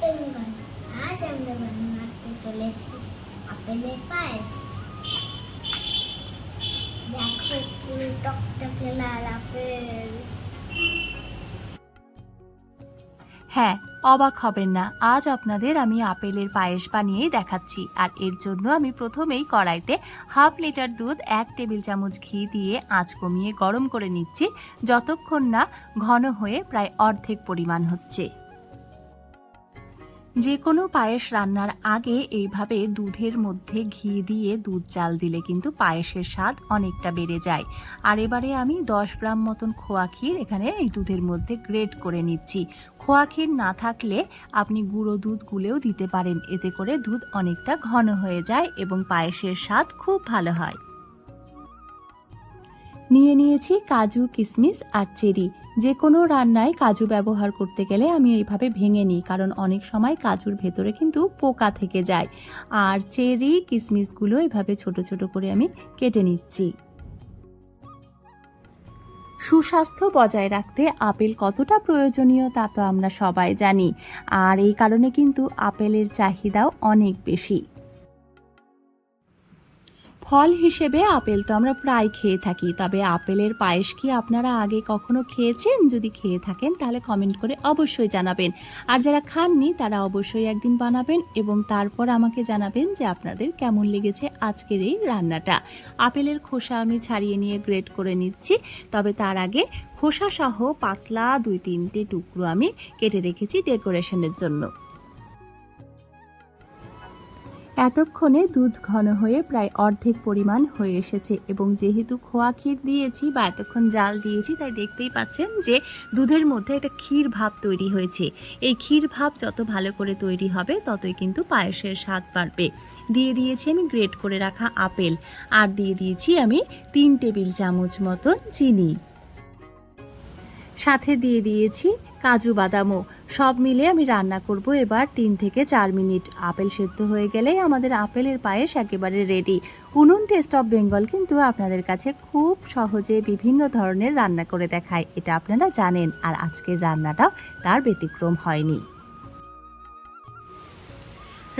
বেঙ্গল আজ আমরা চলেছি আপেলের পায়েস। দেখো পুরো টকটকে লাল আপেল। হ্যাঁ অবাক হবেন না, আজ আপনাদের আমি আপেলের পায়েস বানিয়েই দেখাচ্ছি, আর এর জন্য আমি প্রথমেই কড়াইতে হাফ লিটার দুধ, এক টেবিল চামচ ঘি দিয়ে আঁচ কমিয়ে গরম করে নিচ্ছি, যতক্ষণ না ঘন হয়ে প্রায় অর্ধেক পরিমাণ হচ্ছে। যে কোনো পায়েস রান্নার আগে এইভাবে দুধের মধ্যে ঘি দিয়ে দুধ চাল দিলে কিন্তু পায়েসের স্বাদ অনেকটা বেড়ে যায়। আর এবারে আমি দশ গ্রাম মতন খোয়া ক্ষীর এখানে এই দুধের মধ্যে গ্রেট করে নিচ্ছি। খোয়া ক্ষীর না থাকলে আপনি গুঁড়ো দুধ গুলেও দিতে পারেন। এতে করে দুধ অনেকটা ঘন হয়ে যায় এবং পায়েসের স্বাদ খুব ভালো হয়। নিয়ে নিয়েছি কাজু কিশমিশ আর চেরি। যে কোনো রান্নায় কাজু ব্যবহার করতে গেলে আমি এইভাবে ভেঙে নিই, কারণ অনেক সময় কাজুর ভেতরে কিন্তু পোকা থেকে যায়। আর চেরি কিশমিশগুলো এভাবে ছোট ছোট করে আমি কেটে নিচ্ছি। সুস্বাস্থ্য বজায় রাখতে আপেল কতটা প্রয়োজনীয় তা তো আমরা সবাই জানি। আর এই কারণে কিন্তু আপেলের চাহিদাও অনেক বেশি। ফল হিসেবে আপেল তো আমরা প্রায় খেয়ে থাকি। তবে আপেলের পায়েস কি আপনারা আগে কখনো খেয়েছেন? যদি খেয়ে থাকেন, তাহলে কমেন্ট করে অবশ্যই জানাবেন। আর যারা খাননি, তারা অবশ্যই একদিন বানাবেন এবং তারপর আমাকে জানাবেন যে আপনাদের কেমন লেগেছে আজকের এই রান্নাটা। আপেলের খোসা আমি ছাড়িয়ে নিয়ে গ্রেট করে নিচ্ছি। তবে তার আগে খোসা সহ পাতলা দুই তিনটে টুকরো আমি কেটে রেখেছি ডেকোরেশনের জন্য। এতক্ষণে দুধ ঘন হয়ে প্রায় অর্ধেক পরিমাণ হয়ে এসেছে এবং যেহেতু খোয়া ক্ষীর দিয়েছি বা এতক্ষণ জাল দিয়েছি, তাই দেখতেই পাচ্ছেন যে দুধের মধ্যে একটা ক্ষীর ভাব তৈরি হয়েছে। এই ক্ষীর ভাব যত ভালো করে তৈরি হবে, ততই কিন্তু পায়েসের স্বাদ বাড়বে। দিয়ে দিয়েছি আমি গ্রেট করে রাখা আপেল আর দিয়ে দিয়েছি আমি তিন টেবিল চামচ মতন চিনি। সাথে দিয়ে দিয়েছি কাজু বাদামও। সব মিলে আমি রান্না করব এবার তিন থেকে চার মিনিট। আপেল সেদ্ধ হয়ে গেলেই আমাদের আপেলের পায়েস একেবারে রেডি উনুন টেস্ট অফ বেঙ্গল কিন্তু আপনাদের কাছে খুব সহজে বিভিন্ন ধরনের রান্না করে দেখায়। এটা আপনারা জানেন। আর আজকের রান্নাটাও তার ব্যতিক্রম হয়নি।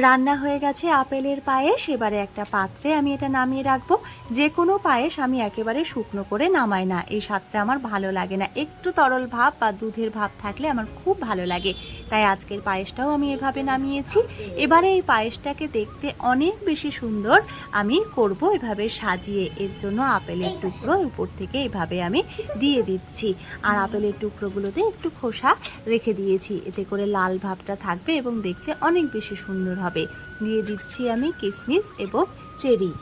রান্না হয়ে গেছে আপেলের পায়েস। এবারে একটা পাত্রে আমি এটা নামিয়ে রাখব। যে কোনো পায়েস আমি একেবারে শুকনো করে নামাই না। এই স্বাদটা আমার ভালো লাগে না। একটু তরল ভাব বা দুধের ভাব থাকলে আমার খুব ভালো লাগে। তাই আজকের পায়েসটাও আমি এভাবে নামিয়েছি। এবারে এই পায়েসটাকে দেখতে অনেক বেশি সুন্দর আমি করব এভাবে সাজিয়ে। এর জন্য আপেলের টুকরো উপর থেকে এভাবে আমি দিয়ে দিচ্ছি। আর আপেলের টুকরোগুলোতে একটু খোসা রেখে দিয়েছি। এতে করে লাল ভাবটা থাকবে এবং দেখতে অনেক বেশি সুন্দর হবে। দিয়ে দিচ্ছি আমি কিশমিশ এবং চেরি।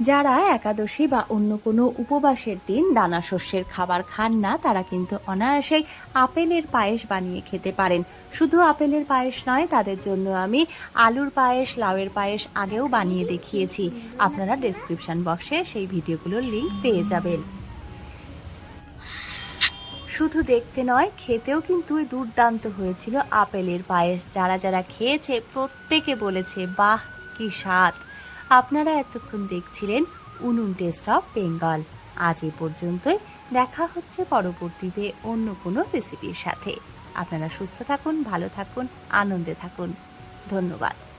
যারা একাদশী বা অন্য কোনো উপবাসের দিন দানা শস্যের খাবার খান না, তারা কিন্তু অনায়াসেই আপেলের পায়েস বানিয়ে খেতে পারেন। শুধু আপেলের পায়েস নয়, তাদের জন্য আমি আলুর পায়েস, লাউয়ের পায়েস আগেও বানিয়ে দেখিয়েছি। আপনারা ডেসক্রিপশন বক্সে সেই ভিডিওগুলোর লিংক পেয়ে যাবেন। শুধু দেখতে নয়, খেতেও কিন্তু দুর্দান্ত হয়েছিল আপেলের পায়েস। যারা যারা খেয়েছে, প্রত্যেকে বলেছে, বাহ, কি স্বাদ! আপনারা এতক্ষণ দেখছিলেন উনুন টেস্ট অফ বেঙ্গল। আজ এ পর্যন্তই। দেখা হচ্ছে পরবর্তীতে অন্য কোনো রেসিপির সাথে। আপনারা সুস্থ থাকুন, ভালো থাকুন, আনন্দে থাকুন। ধন্যবাদ।